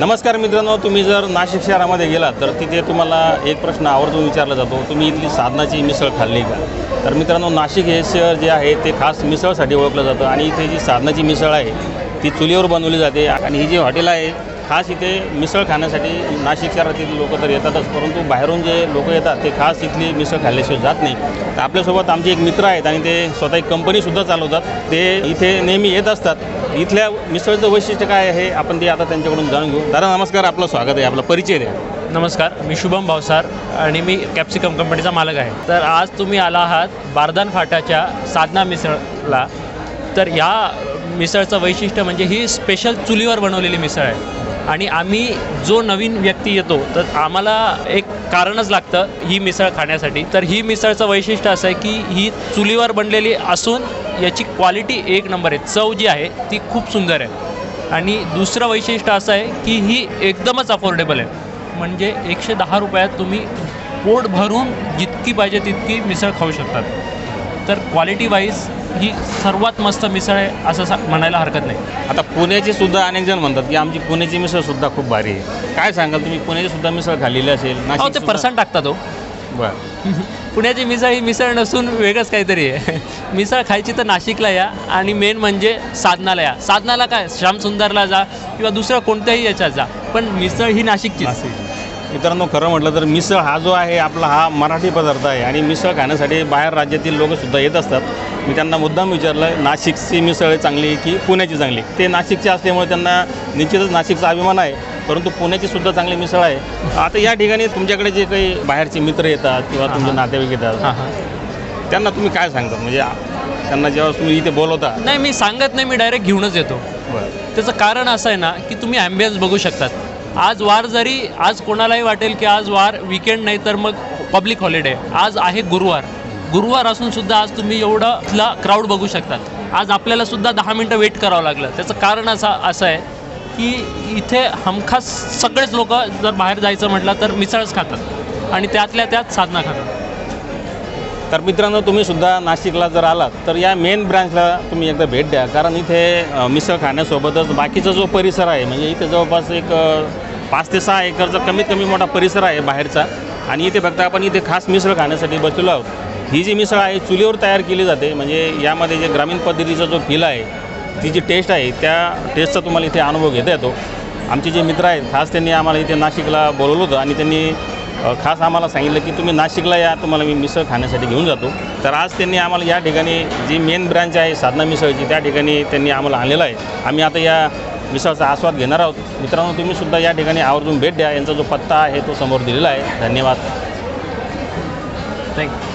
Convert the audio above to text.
नमस्कार मित्रांनो तुम्ही जर नाशिक शहरामध्ये गेलात तर तिथे तुम्हाला एक प्रश्न आवर्जून विचारला जातो तुम्ही इथली साधनाची मिसळ खाल्ली का? तर मित्रांनो नाशिक हे शहर जे आहे ते खास मिसळसाठी ओळखलं जातं आणि इथे जी साधनाची मिसळ आहे ती चुलीवर बनवली जाते आणि ही जी हॉटेल आहे खास इथे मिसळ खाण्यासाठी नाशिक शहरातील लोक तर येतातच परंतु बाहेरून जे लोक येतात ते खास इथली मिसळ खाल्ल्याशिवाय जात नाही. तर आपल्यासोबत आमचे एक मित्र आहेत आणि ते स्वतः एक कंपनीसुद्धा चालवतात. ते इथे नेहमी येत असतात. इथल्या मिसळचं वैशिष्ट्य काय आहे आपण ते आता त्यांच्याकडून जाणून घेऊ. दादा नमस्कार आपलं स्वागत आहे आपला परिचय द्या. नमस्कार मी शुभम भावसार आणि मी कॅप्सिकम कंपनीचा मालक आहे. तर आज तुम्ही आला आहात बारदान फाटाच्या साधना मिसळला. तर या मिसळचं वैशिष्ट्य म्हणजे ही स्पेशल चुलीवर बनवलेली मिसळ आहे. आणि आम्ही जो नवीन व्यक्ती येतो तर आम्हाला एक कारणच लागतं ही मिसळ खाण्यासाठी. तर ही मिसळचं वैशिष्ट्य असं आहे की ही चुलीवर बनलेली असून याची क्वालिटी एक नंबर आहे. चव जी आहे ती खूप सुंदर आहे. आणि दुसरं वैशिष्ट्य असं आहे की ही एकदमच अफोर्डेबल आहे. म्हणजे एकशे दहा रुपयात तुम्ही पोट भरून जितकी पाहिजे तितकी मिसळ खाऊ शकतात. तर क्वालिटी वाईज ही सर्वात मस्त मिसळ आहे असं सा म्हणायला हरकत नाही. आता पुण्याचे सुद्धा अनेक जण म्हणतात की आमची पुण्याची मिसळ सुद्धा खूप भारी आहे. काय सांगाल तुम्ही? पुण्याची सुद्धा मिसळ खाल्लेली असेल हो ते? पर्सेंट टाकतात हो. बरं. पुण्याची मिसळ ही मिसळ नसून वेगळंच काहीतरी आहे. मिसळ खायची तर नाशिकला या आणि मेन म्हणजे साधनाला या. साधनाला काय? श्यामसुंदरला जा किंवा दुसऱ्या कोणत्याही याच्यात जा. पण मिसळ ही नाशिकचीच. मित्रांनो खरं म्हटलं तर मिसळ हा जो आहे आपला हा मराठी पदार्थ आहे आणि मिसळ खाण्यासाठी बाहेर राज्यातील लोक सुद्धा येत असतात. मी त्यांना मुद्दाम विचारलं नाशिकची मिसळ चांगली की पुण्याची चांगली ते नाशिकचे असल्यामुळे त्यांना निश्चितच नाशिकचा अभिमान आहे परंतु पुण्याची सुद्धा चांगली मिसळ आहे. आता या ठिकाणी तुमच्याकडे जे काही बाहेरचे मित्र येतात किंवा तुमचे. नातेवाईक येतात हां हां. त्यांना तुम्ही काय सांगता? म्हणजे त्यांना जेव्हा तुम्ही इथे बोलवता. नाही मी सांगत नाही मी डायरेक्ट घेऊनच येतो. बरं. त्याचं कारण असं आहे ना की तुम्ही ॲम्बियन्स बघू शकतात. आज वार जरी आज कोणालाही वाटेल की आज वार विकेंड नाही तर मग पब्लिक हॉलिडे आज आहे गुरुवार. गुरुवार असून सुद्धा आज तुम्ही एवढं क्राऊड बघू शकतात. आज आपल्याला सुद्धा दहा मिनटं वेट करावं लागलं. त्याचं कारण असं असं आहे की इथे हमखास सगळेच लोक जर बाहेर जायचं म्हटलं तर मिसळच खातात आणि त्यातल्या त्यात साधना खातात. तर मित्रांनो तुम्ही सुद्धा नाशिकला जर आलात तर या मेन ब्रांचला तुम्ही एकदा भेट द्या. कारण इथे मिसळ खाण्यासोबतच बाकीचा जो परिसर आहे म्हणजे इथे जवळपास एक पाच ते सहा एकरचा कमीत कमी मोठा परिसर आहे बाहेरचा आणि इथे फक्त आपण इथे खास मिसळ खाण्यासाठी बसलेलो आहोत. ही जी मिसळ आहे चुलीवर तयार केली जाते. म्हणजे यामध्ये जे ग्रामीण पद्धतीचा जो फील आहे ती जी टेस्ट आहे त्या टेस्टचा तुम्हाला इथे अनुभव घेता येतो. आमचे जे मित्र आहेत खास त्यांनी आम्हाला इथे नाशिकला बोलवलं होतं आणि त्यांनी खास आम्हाला सांगितलं की तुम्ही नाशिकला या तुम्हाला मी मिसळ खाण्यासाठी घेऊन जातो. तर आज त्यांनी आम्हाला या ठिकाणी जी मेन ब्रँच आहे साधना मिसळची त्या ठिकाणी त्यांनी आम्हाला आणलेलं आहे. आम्ही आता या मिसळचा आस्वाद घेणार आहोत. मित्रांनो तुम्ही सुद्धा या ठिकाणी आवर्जून भेट द्या. यांचा जो पत्ता आहे तो समोर दिलेला आहे. धन्यवाद. थँक्यू